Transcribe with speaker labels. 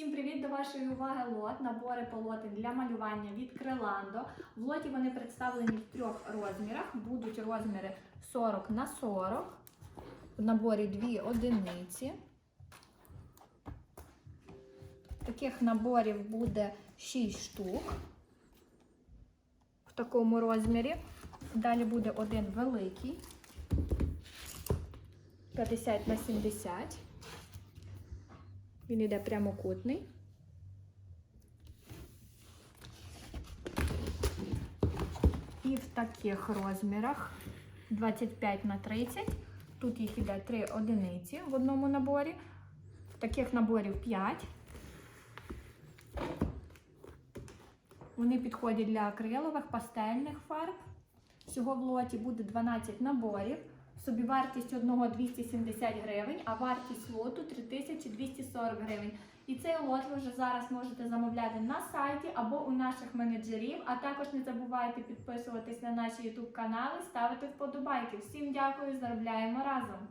Speaker 1: Всім привіт до вашої уваги лот, набори полотен для малювання від Креландо. В лоті вони представлені в трьох розмірах. Будуть розміри 40 на 40. В наборі дві одиниці. Таких наборів буде 6 штук в такому розмірі. Далі буде один великий 50 на 70. Він йде прямокутний. І в таких розмірах 25 на 30. Тут їх іде 3 одиниці в одному наборі. Таких наборів 5. Вони підходять для акрилових, пастельних фарб. Всього в лоті буде 12 наборів. Собівартість одного 270 гривень, а вартість лоту 3240 гривень. І цей лот ви вже зараз можете замовляти на сайті або у наших менеджерів. А також не забувайте підписуватись на наші YouTube канали, ставити вподобайки. Всім дякую, заробляємо разом!